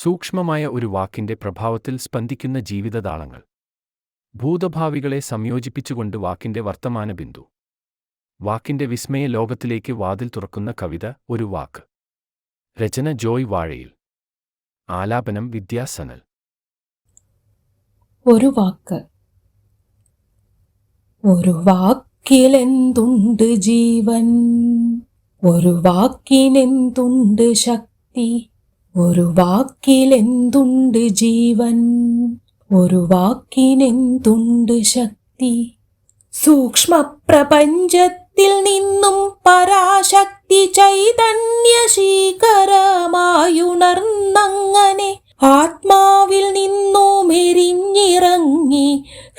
സൂക്ഷ്മമായ ഒരു വാക്കിന്റെ പ്രഭാവത്തിൽ സ്പന്ദിക്കുന്ന ജീവിതതാളങ്ങൾ. ഭൂതഭാവികളെ സംയോജിപ്പിച്ചുകൊണ്ട് വാക്കിന്റെ വർത്തമാന ബിന്ദു വാക്കിന്റെ വിസ്മയ ലോകത്തിലേക്ക് വാതിൽ തുറക്കുന്ന കവിത ഒരു വാക്ക്. രചന ജോയ് വാഴയിൽ. ആലാപനം വിദ്യാസനൽ ഒരു വാക്ക്. ഒരു വാക്കിലെന്തുണ്ട് ജീവൻ? ഒരു വാക്കിനെന്തുണ്ട് ശക്തി? ഒരു വാക്കിലെന്തുണ്ട് ജീവൻ? ഒരു വാക്കിനെന്തുണ്ട് ശക്തി? സൂക്ഷ്മ പ്രപഞ്ചത്തിൽ നിന്നും പരാശക്തി ചൈതന്യ ശീകരമായുണർന്നങ്ങനെ ആത്മാവിൽ നിന്നും എരിഞ്ഞിറങ്ങി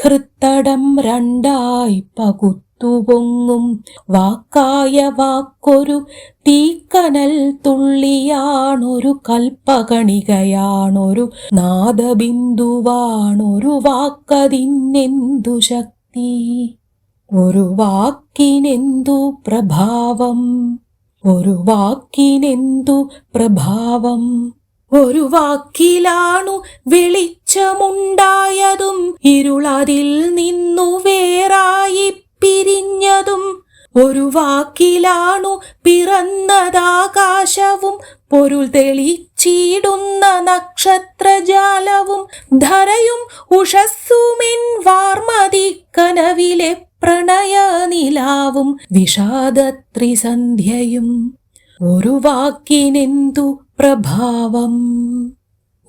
ഹൃത്തടം രണ്ടായി പകുത്തുപൊങ്ങും. വാക്കായ വാക്കൊരു തീക്കനൽ തുള്ളിയാണൊരു കൽപ്പകണികയാണൊരു നാദബിന്ദുവാണൊരു വാക്കതിന്നെന്തു ശക്തി? ഒരു വാക്കിനെന്തു പ്രഭാവം? ഒരു വാക്കിനെന്തു പ്രഭാവം? ഒരു വാക്കിലാണു വെളിച്ചമുണ്ടായതും ഇരുളതിൽ നിന്നു വേറായി പിരിഞ്ഞതും. ഒരു വാക്കിലാണു പിറന്നതാകാശവും പൊരുൾ തെളിച്ചിടുന്ന നക്ഷത്രജാലവും. ധരയും ഉഷസ്സുമിൻ വാർമതി കനവിലെ പ്രണയനിലാവും വിഷാദത്രിസന്ധ്യയും. ഒരു വാക്കിനെന്തു പ്രഭാവം?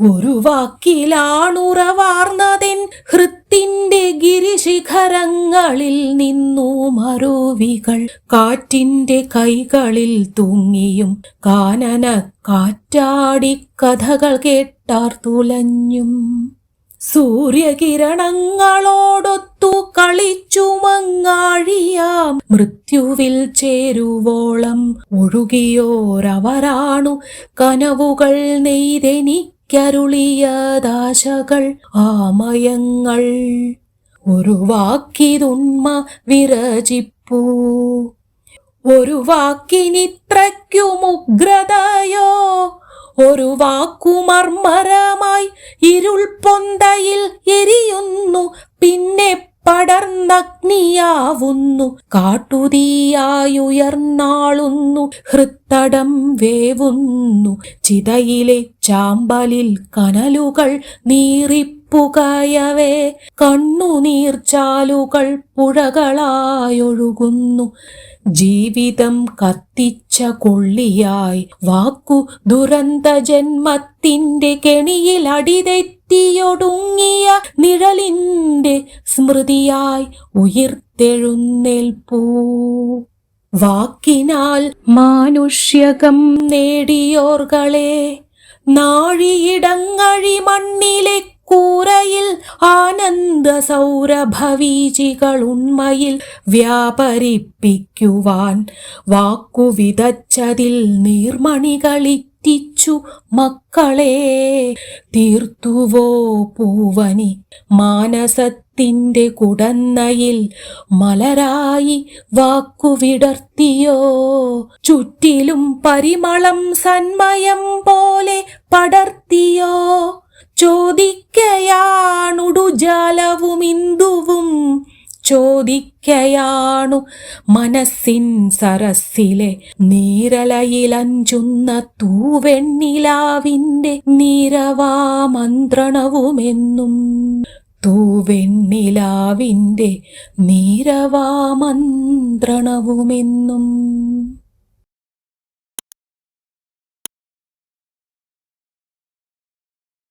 ഒരു വാക്കിലാണുറവാർന്നതിൻ ഹൃത്തിന്റെ ഗിരിശിഖരങ്ങളിൽ നിന്നു മറുവികൾ കാറ്റിന്റെ കൈകളിൽ തൂങ്ങിയും കാനന കാറ്റാടി കഥകൾ കേട്ടാർത്തുലഞ്ഞും. സൂര്യകിരണങ്ങളോടൊത്തു കളിച്ചു മങ്ങാഴിയാം മൃത്യുവിൽ ചേരുവോളം ഒഴുകിയോരവരാണു കനവുകൾ നെയ്തെനിക്കരുളിയദാശകൾ. ആമയങ്ങൾ ഒരു വാക്കിതുന്മ വിരചിപ്പൂ. ഒരു വാക്കിനിത്രയ്ക്കുമുഗ്രതയോ ഒരു വാക്കുമർമരമായി ഇരുൾ പൊന്തയിൽ എരിയുന്നു പിന്നെ പടർന്നഗ്നിയാവുന്നു. കാട്ടുതീയായുയർന്നാളുന്നു ഹൃത്തടം വേവുന്നു. ചിതയിലെ ചാമ്പലിൽ കനലുകൾ നീറിപ്പുകയവേ കണ്ണുനീർച്ചാലുകൾ പുഴകളായൊഴുകുന്നു. ജീവിതം കത്തിച്ച കൊള്ളിയായി വാക്കു ദുരന്ത ജന്മത്തിന്റെ കെണിയിൽ അടിതെറ്റിയൊടുങ്ങിയ നിഴലിന്റെ സ്മൃതിയായി ഉയർത്തെഴുന്നേൽപ്പൂ. വാക്കിനാൽ മാനുഷ്യകം നേടിയോർകളെ നാഴിയിടങ്ങഴി മണ്ണിലെ കൂരയിൽ ആനന്ദ സൗരഭവീചികൾ ഉണ്മയിൽ വ്യാപരിപ്പിക്കുവാൻ വാക്കുവിതച്ചതിൽ നീർമണികളിറ്റിച്ചു മക്കളെ തീർത്തുവോ പൂവനി. മാനസത്തിന്റെ കുടന്നയിൽ മലരായി വാക്കുവിടർത്തിയോ. ചുറ്റിലും പരിമളം സന്മയം പോലെ ചോദിക്കയാണു മനസ്സിൻ സരസിലെ നീരലയിലഞ്ചുന്ന തൂവെണ്ണിലാവിന്റെ നീരവാമന്ത്രണവുമെന്നും തൂവെണ്ണിലാവിന്റെ നീരവാമന്ത്രണവുമെന്നും